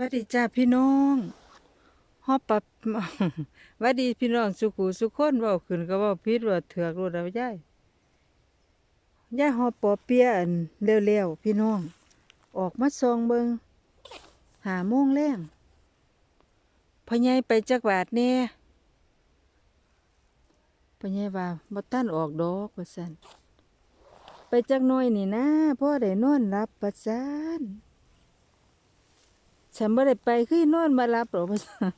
วัดดีจ้าพี่น้องฮอบปับวัดดีพี่น้องสุขุสุขคนว้าขึ้นก็ว้าผิดว่าเถือกโลดเอายายยายฮอบปอเปียอันเร็วๆพี่น้อง ออกมาส่องเบิงหาโมงแรงพ่อใหญ่ไปจักบาทแน่พ่อใหญ่ว่าบ่ทันออกดอกว่าซั่นไปจักน่อยนี่นะพ่อได้นอนหลับว่าซั่น ฉันไม่ได้ไปคือนอนมารับหรอกว่าซั่น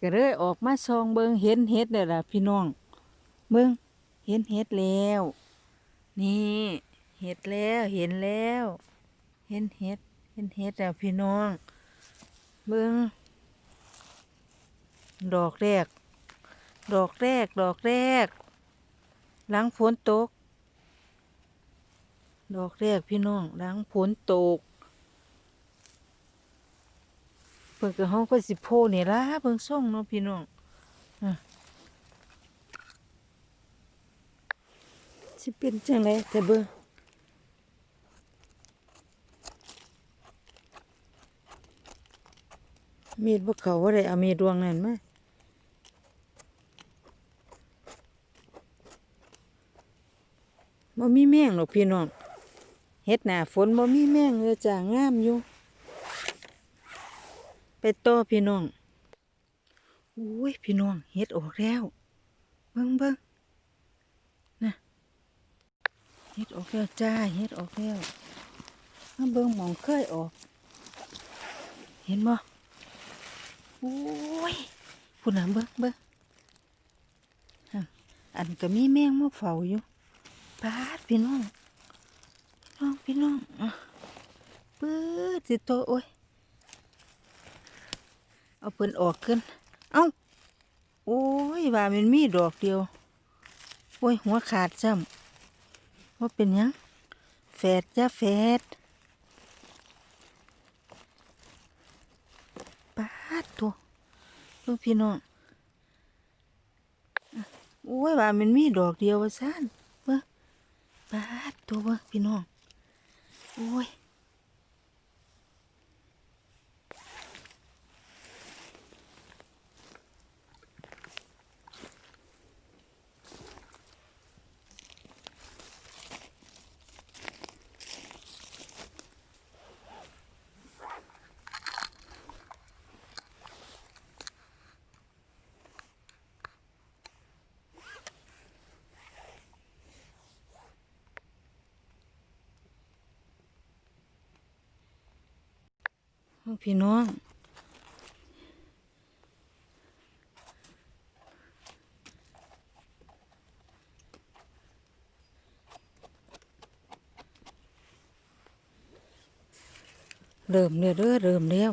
ก็เลยออกมาซองเบิงเห็นเห็ดเลยล่ะพี่น้อง เบิงเห็นเห็ดแล้ว นี่เห็ดแล้วเห็นแล้ว เห็นเห็ดเห็นเห็ดแล้วพี่น้อง เบิงดอกแรก ดอกแรก ดอกแรก หลังฝนตก ดอกแรกพี่น้อง หลังฝนตก เพิ่นก็เฮาก็สิโพนี่ล่ะเบิ่งส่งเนาะพี่น้องอสิเป็นจังไดแต่เบิ่งมีดบ่เขาบ่ได้เอามีดดวงนั้นมาบ่มีแมงหรอกพี่น้องเฮ็ดหน้าฝนบ่มีแมงเลยจ้างามอยู่ ไปต่อพี่น้องอุ้ยพี่น้องเฮ็ดออกแล้ว เบิ่งเบิ่งนะเฮ็ดออกแล้วจ้าเฮ็ดออกแล้วมาเบิ่งมองเคยออก เห็นบ่โอ้ยพุ่นน่ะเบิ่งเบิ่งอันก็มีแมงมาเฝ้าอยู่ปาดพี่น้อง พี่น้องพี่น้องอะปื้ดสิโตโอ้ย เอาเพิ่นออกขึ้น เอ้า โอ้ยว่ามันมีดอกเดียว โอ้ย หัวขาดซ้ำว่าเป็นยังแฝดจ้าแฝดปาดตัวลูกพี่น้องโอ้ยว่ามันมีดอกเดียวว่าซ่านเบิ่งปาดตัวเบิ่งพี่น้อง โอ้ย พี่น้องเริ่มเนี่ยเด้อเริ่มแล้ว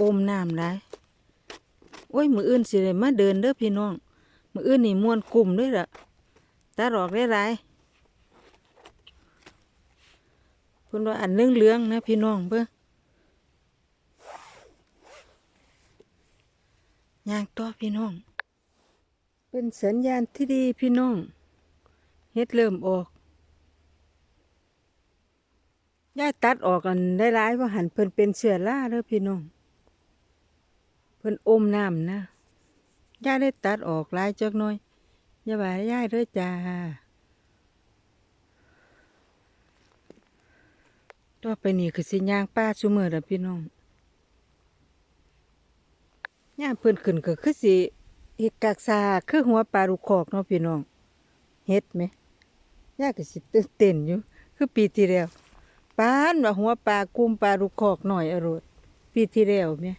อมน้ำได้โอ้ย มืออื่นสิได้มาเดินเด้อพี่น้อง มืออื่นนี่มวนกลุ่มด้วยล่ะตาดอกได้ไรเพิ่นว่าอันเรื่องเรื่องนะพี่น้องเบิ่งย่างต่อพี่น้อง เป็นสัญญาณที่ดีพี่น้องเฮ็ดเริ่มออกย่ายตัดออกกันได้ร้ายว่าหันเพิ่นเป็นเสือล่าเด้อพี่น้อง เพิ่นอมน้ำนะ ย่ายได้ตัดออกลายจักหน่อยอย่าว่าย่ายเด้อจ้าต่อไปนี่คือสิย่างป้าซุมือเด้อพี่น้องย่ามเพิ่นขึ้นก็คือสิเฮ็ดกากซาคือหัวปลาลูกคอกเนาะพี่น้องเฮ็ดไหมย่าก็สิตื่นเต้นอยู่ คือปีที่แล้วปานว่าหัวปลากุมปลาลูกคอกหน่อยอรดปีที่แล้วแม่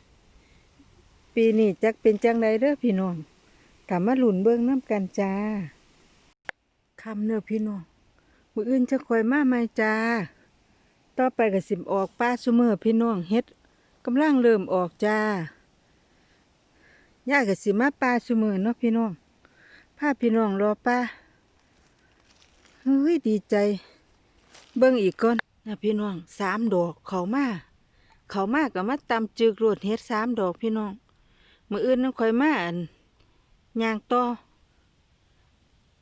ปีนี้จักเป็นจังไดเด้อพี่น้องกลับมาหลุนเบิ้งน้ำกันจ้าคำเน้อพี่น้องมืออื่นจะคอยมาไหมจ้า ต่อไปก็สิบออกป้าซุเมอร์พี่น้องเฮ็ดกำลังเริ่มออกจ้าย่าก็สิมาป้าซุเมอร์เนาะพี่น้องพาพี่น้องรอป้าเฮ้ยดีใจ เบิ้งอีกก่อนนะพี่น้องสามดอกเขามาเขามาก็มาตำจึกรวดเฮ็ดสามดอกพี่น้อง มืออื่นน้องคอยมาอันยางต่อ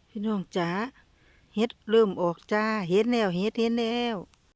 พี่น้องจ๋าเฮ็ดเริ่มออกจ้าเฮ็ดแล้วเฮ็ดเฮ็ดแล้ว